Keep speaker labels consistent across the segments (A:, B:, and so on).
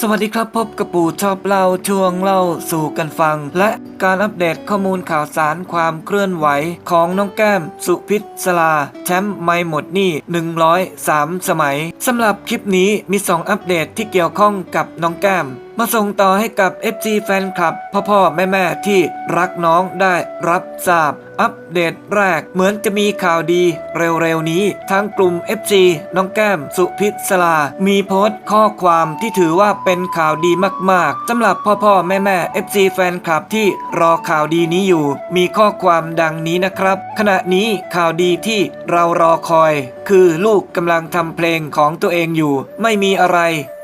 A: สวัสดีครับพบกับปู่ชอบเล่าช่วงเล่าสู่กันฟัง และการอัปเดตข้อมูลข่าวสารความเคลื่อนไหวของน้องแก้ม สุพิษลา แชมป์ไม่หมดหนี้ 103 สมัยสำหรับคลิปนี้มี 2 อัปเดตที่เกี่ยวข้องกับน้องแก้ม มาส่งต่อให้กับ FC แฟนคลับพ่อพ่อแม่แม่ที่รักน้องได้รับทราบ อัปเดตแรกเหมือนจะมีข่าวดีเร็วๆนี้ ทางกลุ่ม FC น้องแก้มสุพิษลา มีโพสต์ข้อความที่ถือว่าเป็นข่าวดีมากๆสำหรับพ่อพ่อแม่แม่ๆ FC แฟนคลับที่รอข่าวดีนี้อยู่ มีข้อความดังนี้นะครับ ขณะนี้ข่าวดีที่เรารอคอย คือลูกกำลังทำเพลงของตัวเองอยู่ ไม่มีอะไร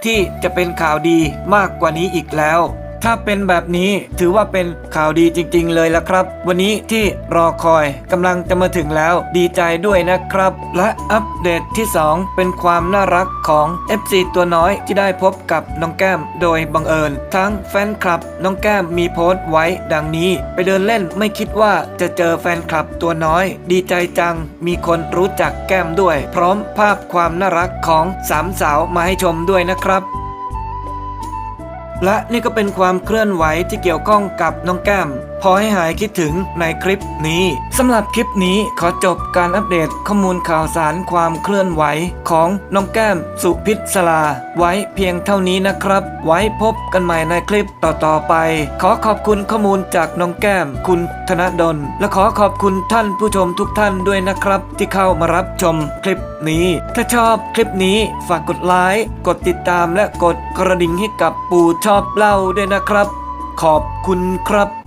A: ที่จะเป็นข่าวดีมากกว่านี้อีกแล้ว ถ้าเป็นแบบนี้ถือว่าเป็นข่าวดีจริง ๆ เลยละครับ วันนี้ที่รอคอยกำลังจะมาถึงแล้วดีใจด้วยนะครับ และอัปเดตที่ 2 เป็นความน่ารักของ FC ตัวน้อยที่ได้พบกับน้องแก้มโดยบังเอิญ ทั้งแฟนคลับน้องแก้มมีโพสต์ไว้ดังนี้ ไปเดินเล่นไม่คิดว่าจะเจอแฟนคลับตัวน้อย ดีใจจัง มีคนรู้จักแก้มด้วย พร้อมภาพความน่ารักของสามสาวมาให้ชมด้วยนะครับ และนี่ก็เป็นความเคลื่อนไหวที่เกี่ยวข้องกับน้องแก้ม พอให้หายคิดถึงในคลิปนี้สำหรับคลิปนี้ขอจบการอัปเดตข้อมูลข่าวสารความเคลื่อนไหวของน้องแก้มสุพิษลา ไว้เพียงเท่านี้นะครับ ไว้พบกันใหม่ในคลิปต่อๆไป ขอขอบคุณข้อมูลจากน้องแก้มคุณธนดล และขอขอบคุณท่านผู้ชมทุกท่านด้วยนะครับ ที่เข้ามารับชมคลิปนี้ ถ้าชอบคลิปนี้ฝากกดไลค์กดติดตามและกดกระดิ่งให้กับปู่ชอบเล่าด้วยนะครับ ขอบคุณครับ